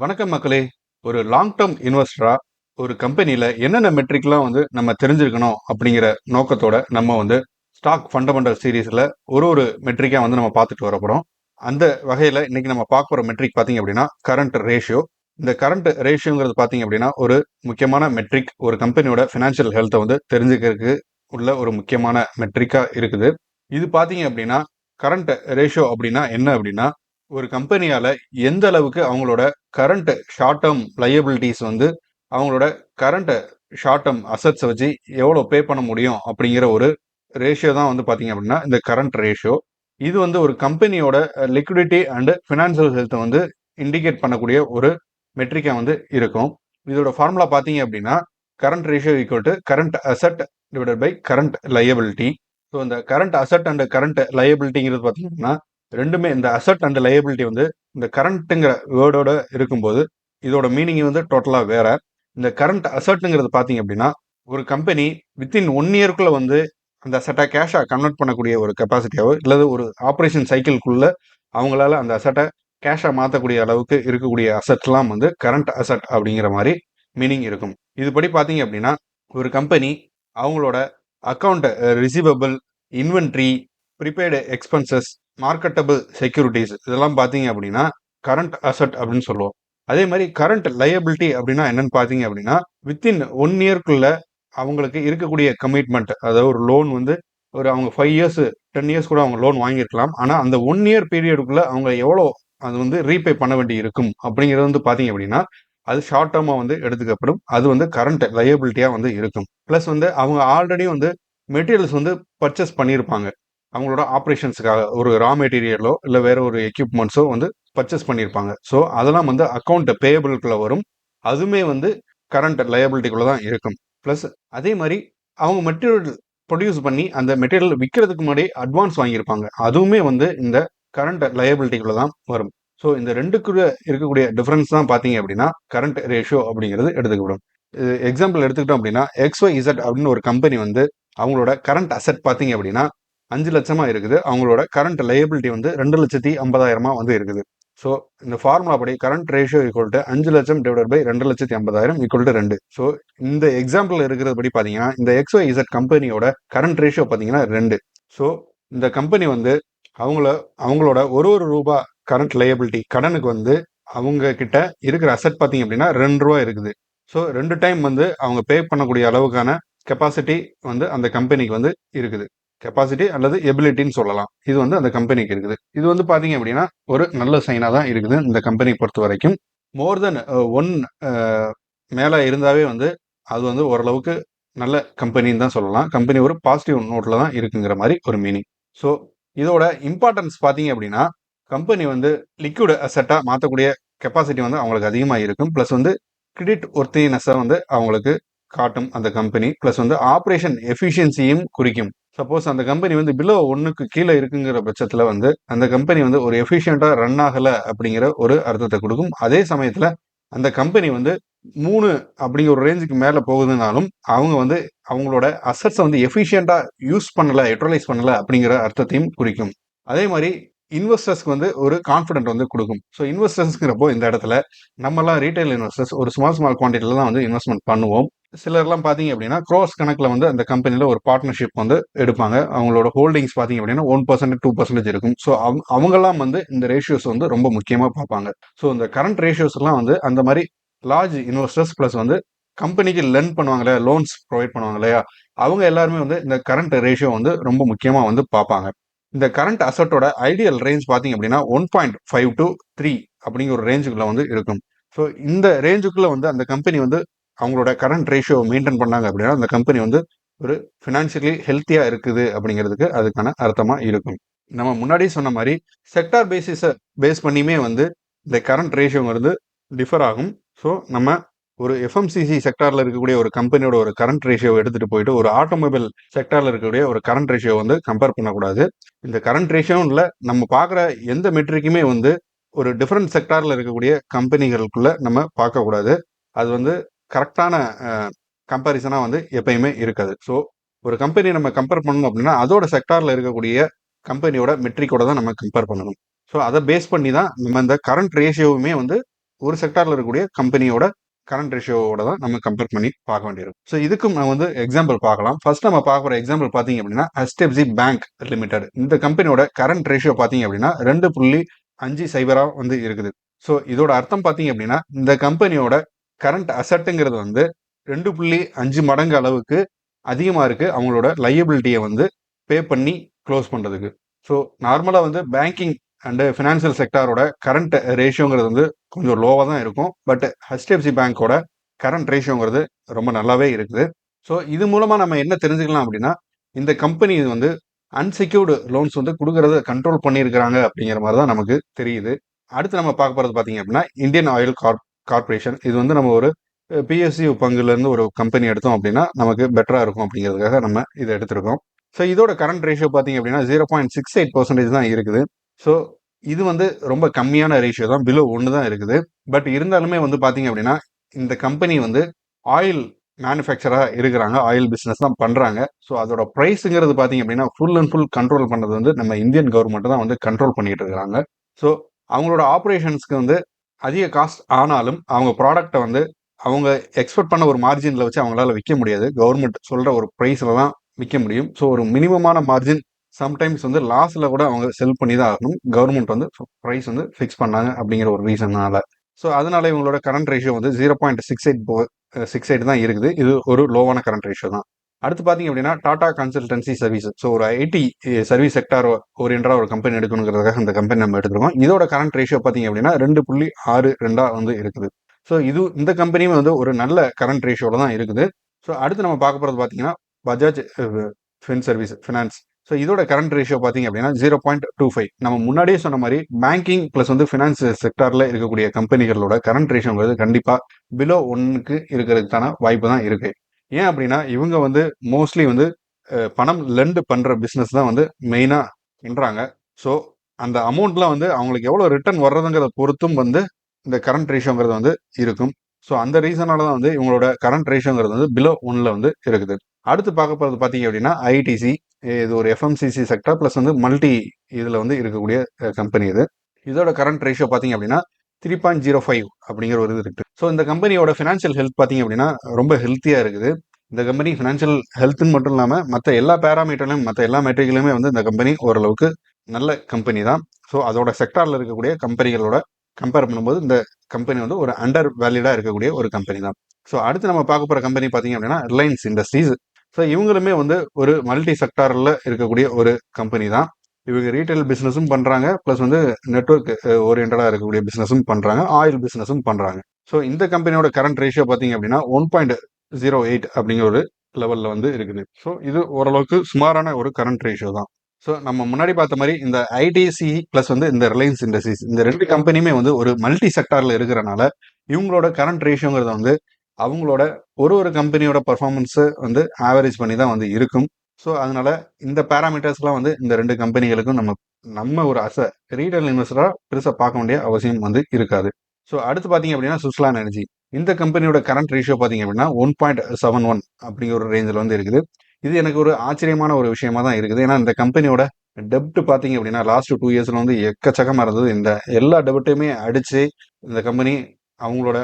வணக்கம் மக்களே. ஒரு லாங் டேர்ம் இன்வெஸ்டரா ஒரு கம்பெனியில் என்னென்ன மெட்ரிக்லாம் வந்து நம்ம தெரிஞ்சிருக்கணும் அப்படிங்கிற நோக்கத்தோட நம்ம வந்து ஸ்டாக் ஃபண்டமெண்டல் சீரீஸில் ஒரு ஒரு மெட்ரிக்காக வந்து நம்ம பார்த்துட்டு வரப்படும் அந்த வகையில் இன்னைக்கு நம்ம பார்க்க போகிற மெட்ரிக் பார்த்தீங்க அப்படின்னா கரண்ட் ரேஷியோ இந்த கரண்ட் ரேஷியோங்கிறது பார்த்தீங்க அப்படின்னா ஒரு முக்கியமான மெட்ரிக் ஒரு கம்பெனியோட ஃபினான்ஷியல் ஹெல்த்தை வந்து தெரிஞ்சுக்கிறதுக்கு உள்ள ஒரு முக்கியமான மெட்ரிக்காக இருக்குது. இது பார்த்தீங்க அப்படின்னா கரண்ட் ரேஷியோ அப்படின்னா என்ன அப்படின்னா ஒரு கம்பெனியால் எந்த அளவுக்கு அவங்களோட கரண்ட் ஷார்ட் டேர்ம் லயபிலிட்டிஸ் வந்து அவங்களோட கரண்ட் ஷார்ட் டேர்ம் அசட்ஸை வச்சு எவ்வளோ பே பண்ண முடியும் அப்படிங்கிற ஒரு ரேஷியோ தான் வந்து பார்த்தீங்க அப்படின்னா இந்த கரண்ட் ரேஷியோ இது வந்து ஒரு கம்பெனியோட லிக்விடிட்டி அண்டு ஃபினான்சியல் ஹெல்த்தை வந்து இண்டிகேட் பண்ணக்கூடிய ஒரு மெட்ரிக்காக வந்து இருக்கும். இதோட ஃபார்முலா பார்த்தீங்க அப்படின்னா current ratio equal to current asset divided by current liability so இந்த கரண்ட் அசட் அண்ட் கரண்ட் லயபிலிட்டிங்கிறது பார்த்தீங்கன்னா ரெண்டுமே இந்த அசட் அண்ட் லயபிலிட்டி வந்து இந்த கரண்ட்டுங்கிற வேர்டோட இருக்கும்போது இதோட மீனிங் வந்து டோட்டலாக வேற. இந்த கரண்ட் அசட்டுங்கிறது பார்த்தீங்க அப்படின்னா ஒரு கம்பெனி வித்தின் ஒன் இயர்க்குள்ள வந்து அந்த அசட்டை கேஷாக கன்வெர்ட் பண்ணக்கூடிய ஒரு கெப்பாசிட்டியாவோ இல்லது ஒரு ஆப்ரேஷன் சைக்கிள்குள்ள அவங்களால அந்த அசட்டை கேஷாக மாற்றக்கூடிய அளவுக்கு இருக்கக்கூடிய அசட்லாம் வந்து கரண்ட் அசட் அப்படிங்கிற மாதிரி மீனிங் இருக்கும். இதுபடி பார்த்தீங்க அப்படின்னா ஒரு கம்பெனி அவங்களோட account receivable inventory prepaid expenses marketable securities இதெல்லாம் பார்த்தீங்க அப்படின்னா கரண்ட் அசட் அப்படின்னு சொல்லுவோம். அதே மாதிரி கரண்ட் லயபிலிட்டி அப்படின்னா என்னன்னு பார்த்தீங்க அப்படின்னா வித்தின் ஒன் இயர்க்குள்ள அவங்களுக்கு இருக்கக்கூடிய கமிட்மெண்ட் அதாவது ஒரு லோன் வந்து ஒரு அவங்க ஃபைவ் இயர்ஸ் டென் இயர்ஸ் கூட அவங்க லோன் வாங்கியிருக்கலாம். ஆனால் அந்த ஒன் இயர் பீரியடுக்குள்ள அவங்க எவ்வளோ அது வந்து ரீபே பண்ண வேண்டி இருக்கும் அப்படிங்கிறது வந்து பார்த்தீங்க அப்படின்னா அது ஷார்ட் டேர்மாக வந்து எடுத்துக்கப்படும். அது வந்து கரண்ட் லயபிலிட்டியாக வந்து இருக்கும். ப்ளஸ் வந்து அவங்க ஆல்ரெடி வந்து மெட்டீரியல்ஸ் வந்து பர்ச்சேஸ் பண்ணியிருப்பாங்க. அவங்களோட ஆப்ரேஷன்ஸுக்காக ஒரு ரா மெட்டீரியலோ இல்லை வேற ஒரு எக்யூப்மெண்ட்ஸோ வந்து பர்ச்சேஸ் பண்ணியிருப்பாங்க. ஸோ அதெல்லாம் வந்து அக்கௌண்ட் பேயபிள்குள்ளே வரும். அதுவுமே வந்து கரண்ட் லயபிலிட்டிக்குள்ளே தான் இருக்கும். ப்ளஸ் அதே மாதிரி அவங்க மெட்டீரியல் ப்ரொடியூஸ் பண்ணி அந்த மெட்டீரியல் விற்கிறதுக்கு முன்னாடி அட்வான்ஸ் வாங்கியிருப்பாங்க. அதுவுமே வந்து இந்த கரண்ட் லயபிலிட்டிக்குள்ளே தான் வரும். ஸோ இந்த ரெண்டுக்குள்ள இருக்கக்கூடிய டிஃப்ரென்ஸ் தான் பார்த்தீங்க அப்படின்னா கரண்ட் ரேஷியோ அப்படிங்கிறது எடுத்துக்கப்படும். எக்ஸாம்பிள் எடுத்துக்கிட்டோம் அப்படின்னா எக்ஸ்ஒய் இசட் அப்படின்னு ஒரு கம்பெனி வந்து அவங்களோட கரண்ட் அசெட் பார்த்தீங்க அப்படின்னா அஞ்சு லட்சமா இருக்குது. அவங்களோட கரண்ட் லயபிலிட்டி வந்து ரெண்டு லட்சத்தி ஐம்பதாயிரமா வந்து இருக்குது. ஸோ இந்த ஃபார்முலா படி கரண்ட் ரேஷியோ ஈக்குவல் டு அஞ்சு லட்சம் டிவைட் பை ரெண்டு லட்சத்தி ஐம்பதாயிரம் ஈக்குவல் டு ரெண்டு. ஸோ இந்த எக்ஸாம்பிள் இருக்கிறது படி பார்த்தீங்கன்னா இந்த எக்ஸ்ஓ இசட் கம்பெனியோட கரண்ட் ரேஷியோ பார்த்தீங்கன்னா ரெண்டு. ஸோ இந்த கம்பெனி வந்து அவங்கள அவங்களோட ஒரு ஒரு ரூபா கரண்ட் லயபிலிட்டி கடனுக்கு வந்து அவங்க கிட்ட இருக்கிற அசட் பார்த்தீங்க அப்படின்னா ரெண்டு ரூபா இருக்குது. ஸோ ரெண்டு டைம் வந்து அவங்க பே பண்ணக்கூடிய அளவுக்கான கெப்பாசிட்டி வந்து அந்த கம்பெனிக்கு வந்து இருக்குது. கெப்பாசிட்டி அல்லது எபிலிட்டின்னு சொல்லலாம். இது வந்து அந்த கம்பெனிக்கு இருக்குது. இது வந்து பார்த்தீங்க அப்படின்னா ஒரு நல்ல சைனாக தான் இருக்குது இந்த கம்பெனி பொறுத்த வரைக்கும். மோர் தென் ஒன் மேலே இருந்தாவே வந்து அது வந்து ஓரளவுக்கு நல்ல கம்பெனின்னு தான் சொல்லலாம். கம்பெனி ஒரு பாசிட்டிவ் நோட்டில் தான் இருக்குங்கிற மாதிரி ஒரு மீனிங் ஸோ இதோட இம்பார்ட்டன்ஸ் பார்த்தீங்க அப்படின்னா கம்பெனி வந்து லிக்விட் அசட்டாக மாற்றக்கூடிய கெப்பாசிட்டி வந்து அவங்களுக்கு அதிகமாக இருக்கும். ப்ளஸ் வந்து கிரெடிட் ஒர்த்தினஸை வந்து அவங்களுக்கு காட்டும் அந்த கம்பெனி ப்ளஸ் வந்து ஆப்ரேஷன் எஃபிஷியன்சியும் குறிக்கும். சப்போஸ் அந்த கம்பெனி வந்து பிலோ ஒன்றுக்கு கீழே இருக்குங்கிற பட்சத்தில் வந்து அந்த கம்பெனி வந்து ஒரு எஃபிஷியண்ட்டாக ரன் ஆகலை அப்படிங்கிற ஒரு அர்த்தத்தை கொடுக்கும். அதே சமயத்தில் அந்த கம்பெனி வந்து மூணு அப்படிங்கிற ஒரு ரேஞ்சுக்கு மேலே போகுதுனாலும் அவங்க வந்து அவங்களோட அசட்ஸை வந்து எஃபிஷியண்ட்டாக யூஸ் பண்ணலை யூட்டிலைஸ் பண்ணலை அப்படிங்கிற அர்த்தத்தையும் குறிக்கும். அதே மாதிரி இன்வெஸ்டர்ஸ்க்கு வந்து ஒரு கான்ஃபிடென்ட் வந்து கொடுக்கும். ஸோ இன்வெஸ்டர்ஸ்ங்கிறப்போ இந்த இடத்துல நம்மலாம் ரீட்டைல் இன்வெஸ்டர்ஸ் ஒரு ஸ்மால் ஸ்மால் குவான்டிட்டியில் தான் வந்து இன்வெஸ்ட்மெண்ட் பண்ணுவோம். சிலர்லாம் பார்த்தீங்க அப்படின்னா க்ரோஸ் கணக்கில் வந்து அந்த கம்பெனியில் ஒரு பார்ட்னர்ஷிப் வந்து எடுப்பாங்க. அவங்களோட ஹோல்டிங்ஸ் பார்த்தீங்க அப்படின்னா ஒன் பர்சன்ட் டூ பர்சன்டேஜ் இருக்கும். ஸோ அவங்கெல்லாம் வந்து இந்த ரேஷியோஸ் வந்து ரொம்ப முக்கியமாக பார்ப்பாங்க. ஸோ இந்த கரண்ட் ரேஷியோஸ்லாம் வந்து அந்த மாதிரி லார்ஜ் இன்வெஸ்டர்ஸ் ப்ளஸ் வந்து கம்பெனிக்கு லென் பண்ணுவாங்களே லோன்ஸ் ப்ரொவைட் பண்ணுவாங்க இல்லையா அவங்க எல்லாருமே வந்து இந்த கரண்ட் ரேஷியோ வந்து ரொம்ப முக்கியமாக வந்து பார்ப்பாங்க. இந்த கரண்ட் அசட்டோட ஐடியல் ரேஞ்ச் பார்த்தீங்க அப்படின்னா one point five to three அப்படிங்கிற ஒரு ரேஞ்சுக்குள்ள வந்து இருக்கும். ஸோ இந்த ரேஞ்சுக்குள்ள வந்து அந்த கம்பெனி வந்து அவங்களோட கரண்ட் ரேஷியோ மெயின்டைன் பண்ணாங்க அப்படின்னா அந்த கம்பெனி வந்து ஒரு ஃபினான்ஷியலி ஹெல்த்தியாக இருக்குது அப்படிங்கிறதுக்கு அதுக்கான அர்த்தமாக இருக்கும். நம்ம முன்னாடி சொன்ன மாதிரி செக்டார் பேசிஸை பேஸ் பண்ணியுமே வந்து இந்த கரண்ட் ரேஷியோங்கிறது டிஃபர் ஆகும். ஸோ நம்ம ஒரு எஃப்எம்சிசி செக்டாரில் இருக்கக்கூடிய ஒரு கம்பெனியோட ஒரு கரண்ட் ரேஷியோ எடுத்துகிட்டு போயிட்டு ஒரு ஆட்டோமொபைல் செக்டாரில் இருக்கக்கூடிய ஒரு கரண்ட் ரேஷியோ வந்து கம்பேர் பண்ணக்கூடாது. இந்த கரண்ட் ரேஷியோன்னு இல்லை நம்ம பார்க்குற எந்த மெட்ரிக்குமே வந்து ஒரு டிஃப்ரெண்ட் செக்டாரில் இருக்கக்கூடிய கம்பெனிகளுக்குள்ள நம்ம பார்க்கக்கூடாது. அது வந்து கரெக்டான கம்பேரிசனாக வந்து எப்பயுமே இருக்காது. ஸோ ஒரு கம்பெனி நம்ம கம்பேர் பண்ணணும் அப்படின்னா அதோட செக்டாரில் இருக்கக்கூடிய கம்பெனியோட மெட்ரிக்கோட தான் நம்ம கம்பேர் பண்ணணும். ஸோ அதை பேஸ் பண்ணி தான் நம்ம இந்த கரண்ட் ரேஷியோவுமே வந்து ஒரு செக்டாரில் இருக்கக்கூடிய கம்பெனியோட கரண்ட் ரேஷியோவோட தான் நம்ம கம்பேர் பண்ணி பார்க்க வேண்டியிருக்கும் ஸோ இதுக்கும் நம்ம வந்து எக்ஸாம்பிள் பார்க்கலாம். ஃபர்ஸ்ட் நம்ம பார்க்குற எக்ஸாம்பிள் பார்த்தீங்க அப்படின்னா ஹெச்டிஎஃப்சி பேங்க் லிமிடெட் இந்த கம்பெனியோட கரண்ட் ரேஷியோ பார்த்தீங்க அப்படின்னா ரெண்டு புள்ளி அஞ்சு சைபராக வந்து இருக்குது. ஸோ இதோட அர்த்தம் பார்த்தீங்க அப்படின்னா இந்த கம்பெனியோட கரண்ட் அசட்டுங்கிறது வந்து ரெண்டு புள்ளி அஞ்சு மடங்கு அளவுக்கு அதிகமாக இருக்குது அவங்களோட லையபிலிட்டியை வந்து பே பண்ணி க்ளோஸ் பண்ணுறதுக்கு ஸோ நார்மலாக வந்து பேங்கிங் அண்டு ஃபினான்சியல் செக்டாரோட கரண்ட் ரேஷியோங்கிறது வந்து கொஞ்சம் லோவாக தான் இருக்கும். பட் ஹெச்டிஎஃப்சி பேங்க்கோட கரண்ட் ரேஷியோங்கிறது ரொம்ப நல்லாவே இருக்குது. ஸோ இது மூலமாக நம்ம என்ன தெரிஞ்சுக்கலாம் அப்படின்னா இந்த கம்பெனி வந்து அன்செக்யூர்டு லோன்ஸ் வந்து கொடுக்கறத கண்ட்ரோல் பண்ணியிருக்கிறாங்க அப்படிங்கிற மாதிரி தான் நமக்கு தெரியுது. அடுத்து நம்ம பார்க்க போகிறது பார்த்தீங்க அப்படின்னா இந்தியன் ஆயில் கார்ப் கார்பரேஷன் இது வந்து நம்ம ஒரு பிஎஸ்சி பங்குலேருந்து ஒரு கம்பெனி எடுத்தோம் அப்படின்னா நமக்கு பெட்டராக இருக்கும் அப்படிங்கிறதுக்காக நம்ம இதை எடுத்திருக்கோம். ஸோ இதோட கரண்ட் ரேஷியோ பார்த்தீங்க அப்படின்னா zero point six eight percentage தான் இருக்குது. ஸோ இது வந்து ரொம்ப கம்மியான ரேஷியோ தான் பிலோ ஒன்று தான் இருக்குது. பட் இருந்தாலுமே வந்து பார்த்தீங்க அப்படின்னா இந்த கம்பெனி வந்து ஆயில் மேனுஃபேக்சராக இருக்கிறாங்க ஆயில் பிஸ்னஸ் தான் பண்ணுறாங்க ஸோ அதோட ப்ரைஸுங்கிறது பார்த்தீங்க அப்படின்னா ஃபுல் அண்ட் ஃபுல் கண்ட்ரோல் பண்ணுறது வந்து நம்ம இந்தியன் கவர்மெண்ட் தான் வந்து கண்ட்ரோல் பண்ணிட்டு இருக்கிறாங்க. ஸோ அவங்களோட ஆப்ரேஷன்ஸ்க்கு வந்து அதிக காஸ்ட் ஆனாலும் அவங்க ப்ராடக்ட்டை வந்து அவங்க எக்ஸ்பெக்ட் பண்ண ஒரு மார்ஜினில் வச்சு அவங்களால விற்க முடியாது. கவர்மெண்ட் சொல்கிற ஒரு ப்ரைஸில் தான் விற்க முடியும். ஸோ ஒரு மினிமமான மார்ஜின் சம்டைம்ஸ் வந்து லாஸில் கூட அவங்க செல் பண்ணி தான் ஆகணும். கவர்மெண்ட் வந்து ப்ரைஸ் வந்து ஃபிக்ஸ் பண்ணாங்க அப்படிங்கிற ஒரு ரீசனால் ஸோ அதனால இவங்களோட கரண்ட் ரேஷியோ வந்து zero point six eight six eight தான் இருக்குது. இது ஒரு லோவான கரண்ட் ரேஷியோ தான். அடுத்து பார்த்தீங்க அப்படின்னா டாடா கன்சல்டன்சி சர்வீஸ் ஸோ ஒரு ஐடி சர்வீஸ் செக்டார் ஓரியன்டாக ஒரு கம்பெனி எடுக்கணுங்கிறதுக்காக அந்த கம்பெனி நம்ம எடுத்துருக்கோம். இதோட கரண்ட் ரேஷியோ பார்த்தீங்க அப்படின்னா ரெண்டு புள்ளி ஆறு ரெண்டாக வந்து இருக்குது. ஸோ இது இந்த கம்பெனியும் வந்து ஒரு நல்ல கரண்ட் ரேஷியோவில் தான் இருக்குது. ஸோ அடுத்து நம்ம பார்க்க போகிறது பார்த்தீங்கன்னா Bajaj fin eh, service finance so இதோட கரண்ட் ரேஷியோ பார்த்தீங்க அப்படின்னா ஜீரோ பாயிண்ட் டூ ஃபைவ் நம்ம முன்னாடியே சொன்ன மாதிரி பேங்கிங் ப்ளஸ் வந்து ஃபினான்ஸ் செக்டாரில் இருக்கக்கூடிய கம்பெனிகளோட கரண்ட் ரேஷியோங்கிறது கண்டிப்பாக பிலோ ஒன்னுக்கு இருக்கிறதுக்கான வாய்ப்பு தான் இருக்குது ஏன் அப்படின்னா இவங்க வந்து மோஸ்ட்லி வந்து பணம் லெண்டு பண்ணுற பிஸ்னஸ் தான் வந்து மெயினாக பண்ணுறாங்க ஸோ அந்த அமௌண்ட்லாம் வந்து அவங்களுக்கு எவ்வளோ ரிட்டர்ன் வர்றதுங்கிறத பொறுத்தும் வந்து இந்த கரண்ட் ரேஷியோங்கிறது வந்து இருக்கும். ஸோ அந்த ரீசனால தான் வந்து இவங்களோட கரண்ட் ரேஷியோங்கிறது வந்து பிலோ ஒன்ல வந்து இருக்குது. அடுத்து பார்க்க போகிறது பார்த்தீங்க அப்படின்னா ஐடிசி இது ஒரு எஃப்எம்சிசி செக்டர் ப்ளஸ் வந்து மல்டி இதில் வந்து இருக்கக்கூடிய கம்பெனி இது. இதோட கரண்ட் ரேஷியோ பார்த்தீங்க அப்படின்னா த்ரீ பாயிண்ட் ஜீரோ ஃபைவ் அப்படிங்கிற ஒரு இது இருக்கு. ஸோ இந்த கம்பெனியோட ஃபினான்ஷியல் ஹெல்த் பார்த்தீங்க அப்படின்னா ரொம்ப ஹெல்த்தியாக இருக்குது. இந்த கம்பெனி ஃபினான்ஷியல் ஹெல்த்துன்னு மட்டும் இல்லாமல் மற்ற எல்லா பேராமீட்டர்லையும் மற்ற எல்லா மெட்ரிக்லையுமே வந்து இந்த கம்பெனி ஓரளவுக்கு நல்ல கம்பெனி தான். ஸோ அதோட செக்டாரில் இருக்கக்கூடிய கம்பெனிகளோட கம்பேர் பண்ணும்போது இந்த கம்பெனி வந்து ஒரு அண்டர் வேலிடாக இருக்கக்கூடிய ஒரு கம்பெனி தான். ஸோ அடுத்து நம்ம பார்க்க போகிற கம்பெனி பார்த்தீங்க அப்படின்னா ரிலையன்ஸ் இண்டஸ்ட்ரீஸ் ஸோ இவங்களுமே வந்து ஒரு மல்டி செக்டாரில் இருக்கக்கூடிய ஒரு கம்பெனி தான். இவங்க ரீட்டைல் பிஸ்னஸும் பண்ணுறாங்க ப்ளஸ் வந்து நெட்ஒர்க் ஓரியன்டாக இருக்கக்கூடிய பிஸ்னஸும் பண்ணுறாங்க ஆயில் பிஸ்னஸும் பண்ணுறாங்க ஸோ இந்த கம்பெனியோட கரண்ட் ரேஷியோ பார்த்தீங்க அப்படின்னா ஒன் பாயிண்ட் ஜீரோ எயிட் அப்படிங்கிற ஒரு லெவலில் வந்து இருக்குது. ஸோ இது ஓரளவுக்கு சுமாரான ஒரு கரண்ட் ரேஷியோ தான். ஸோ நம்ம முன்னாடி பார்த்த மாதிரி இந்த ஐடிசி ப்ளஸ் வந்து இந்த ரிலையன்ஸ் இண்டஸ்ட்ரீஸ் இந்த ரெண்டு கம்பெனியுமே வந்து ஒரு மல்டி செக்டாரில் இருக்கிறனால இவங்களோட கரண்ட் ரேஷியோங்கிறது வந்து அவங்களோட ஒரு ஒரு கம்பெனியோட பர்ஃபார்மன்ஸை வந்து ஆவரேஜ் பண்ணி தான் வந்து இருக்கும். ஸோ அதனால இந்த பேராமீட்டர்ஸ்லாம் வந்து இந்த ரெண்டு கம்பெனிகளுக்கும் நம்ம நம்ம ஒரு அச ரீட்டைல் இன்வெஸ்டராக பெருசாக பார்க்க வேண்டிய அவசியம் வந்து இருக்காது. ஸோ அடுத்து பார்த்தீங்க அப்படின்னா சுஸ்லான் எனர்ஜி இந்த கம்பெனியோட கரண்ட் ரேஷியோ பார்த்தீங்க அப்படின்னா ஒன் பாயிண்ட் செவன் ஒன் அப்படிங்கிற ஒரு ரேஞ்சில் வந்து இருக்குது. இது எனக்கு ஒரு ஆச்சரியமான ஒரு விஷயமா தான் இருக்குது. ஏன்னா இந்த கம்பெனியோட டெப்ட் பார்த்தீங்க அப்படின்னா லாஸ்ட் டூ இயர்ஸில் வந்து எக்கச்சக்கமாக இருந்தது. இந்த எல்லா டெப்ட்டுமே அடித்து இந்த கம்பெனி அவங்களோட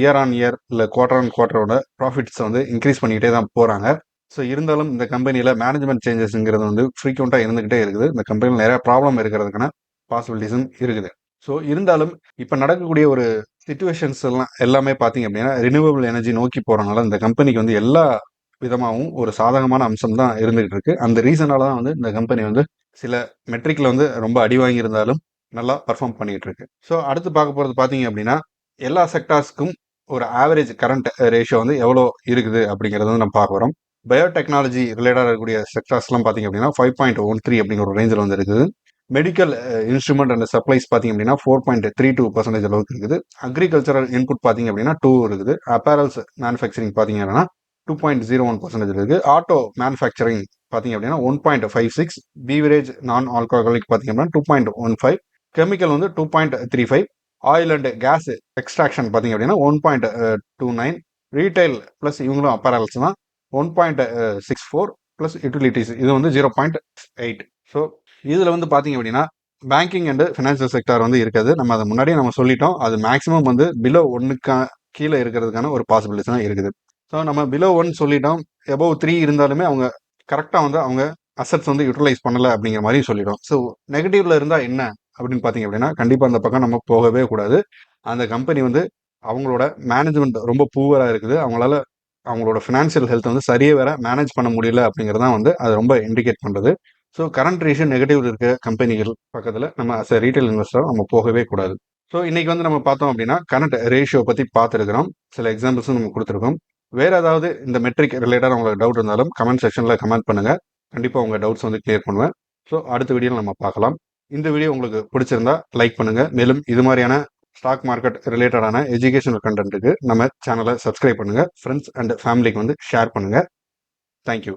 இயர் ஆன் இயர் இல்லை குவார்டர் ஆன் குவார்டரோட ப்ராஃபிட்ஸை வந்து இன்க்ரீஸ் பண்ணிக்கிட்டே தான் போகிறாங்க ஸோ இருந்தாலும் இந்த கம்பெனியில் மேனேஜ்மெண்ட் சேஞ்சஸ்ங்கிறது வந்து ஃப்ரீக்வெண்ட்டாக இருந்துக்கிட்டே இருக்குது. இந்த கம்பெனியில் நிறையா ப்ராப்ளம் இருக்கிறதுக்கான பாசிபிலிட்டிஸும் இருக்குது. ஸோ இருந்தாலும் இப்போ நடக்கக்கூடிய ஒரு சுச்சுவேஷன்ஸ் எல்லாம் எல்லாமே பார்த்தீங்க அப்படின்னா ரினியூவபிள் எனர்ஜி நோக்கி போகிறனால இந்த கம்பெனிக்கு வந்து எல்லா விதமாகவும் ஒரு சாதகமான அம்சம் தான் இருந்துகிட்டு இருக்கு. அந்த ரீசனால தான் வந்து இந்த கம்பெனி வந்து சில மெட்ரிக்கில் வந்து ரொம்ப அடி வாங்கியிருந்தாலும் நல்லா பர்ஃபார்ம் பண்ணிகிட்டு இருக்கு. ஸோ அடுத்து பார்க்க போகிறது பார்த்தீங்க அப்படின்னா எல்லா செக்டார்ஸ்க்கும் ஒரு ஆவரேஜ் கரண்ட் ரேஷியோ வந்து எவ்வளோ இருக்குது அப்படிங்கிறது வந்து நம்ம பார்க்குறோம் பயோடெக்னாலஜி ரிலேட்டடாக இருக்கக்கூடிய செக்டார்ஸ்லாம் பார்த்தீங்க அப்படின்னா ஃபைவ் பாயிண்ட் ஒன் த்ரீ அப்படிங்கிற ஒரு ரேஞ்சில் வந்து இருக்குது. மெடிக்கல் இன்ஸ்ட்ருமெண்ட் அண்ட் சப்ளைஸ் பார்த்தீங்க அப்படின்னா four point three two percentage அளவுக்கு இருக்குது. அக்ரிகல்ச்சரல் இன்புட் பார்த்தீங்க அப்படின்னா டூ இருக்குது. அப்பேரல்ஸ் மேனுஃபேக்சரிங் பார்த்தீங்க அப்படின்னா two point zero one percentage இருக்குது. ஆட்டோ மேனுஃபேக்சரிங் பார்த்தீங்க அப்படின்னா one point five six beverage non alcoholic பார்த்தீங்க அப்படின்னா two point one five chemical வந்து two point three five oil and gas extraction பார்த்தீங்க அப்படின்னா one point two nine retail plus இவங்களும் apparels தான். One point six four plus utilities இது வந்து zero point eight so இதில் வந்து பார்த்தீங்க அப்படின்னா பேங்கிங் அண்டு ஃபினான்ஷியல் செக்டார் வந்து இருக்காது. நம்ம அதை முன்னாடியே நம்ம சொல்லிட்டோம். அது மேக்ஸிமம் வந்து பிலோ ஒன்னுக்கா கீழே இருக்கிறதுக்கான ஒரு பாசிபிலிட்டி தான் இருக்குது. ஸோ நம்ம பிலோ ஒன் சொல்லிட்டோம். எபோவ் த்ரீ இருந்தாலுமே அவங்க கரெக்டாக வந்து அவங்க அசட்ஸ் வந்து யூட்டிலைஸ் பண்ணலை அப்படிங்கிற மாதிரி சொல்லிடும் ஸோ நெகட்டிவ்ல இருந்தால் என்ன அப்படின்னு பார்த்தீங்க அப்படின்னா கண்டிப்பாக அந்த பக்கம் நம்ம போகவே கூடாது. அந்த கம்பெனி வந்து அவங்களோட மேனேஜ்மெண்ட் ரொம்ப பூவராக இருக்குது. அவங்களால அவங்களோட ஃபினான்ஷியல் ஹெல்த் வந்து சரியே வேற மேனேஜ் பண்ண முடியல அப்படிங்கிறது தான் வந்து அது ரொம்ப இண்டிகேட் பண்ணுறது ஸோ கரண்ட் ரேஷியோ நெகட்டிவ் இருக்க கம்பெனிகள் பக்கத்தில் நம்ம அஸ் ரீட்டைல் இன்வெஸ்டர் நம்ம போகவே கூடாது. ஸோ இன்னைக்கு வந்து நம்ம பார்த்தோம் அப்படின்னா கரண்ட் ரேஷியோ பற்றி பார்த்துருக்கிறோம். சில எக்ஸாம்பிள்ஸும் நம்ம கொடுத்துருக்கோம். வேற ஏதாவது இந்த மெட்ரிக் ரிலேட்டடாக உங்களுக்கு டவுட் இருந்தாலும் கமெண்ட் செக்ஷனில் கமெண்ட் பண்ணுங்க. கண்டிப்பாக உங்கள் டவுட்ஸ் வந்து கிளியர் பண்ணுவேன். ஸோ அடுத்த வீடியோவில் நம்ம பார்க்கலாம். இந்த வீடியோ உங்களுக்கு பிடிச்சிருந்தா லைக் பண்ணுங்கள் மேலும் இது மாதிரியான ஸ்டாக் மார்க்கெட் ரிலேட்டடான எஜுகேஷனல் கண்டென்ட்டுக்கு நம்ம சேனலை சப்ஸ்கிரைப் பண்ணுங்கள் ஃப்ரெண்ட்ஸ் அண்ட் ஃபேமிலிக்கு வந்து ஷேர் பண்ணுங்கள் தேங்க்யூ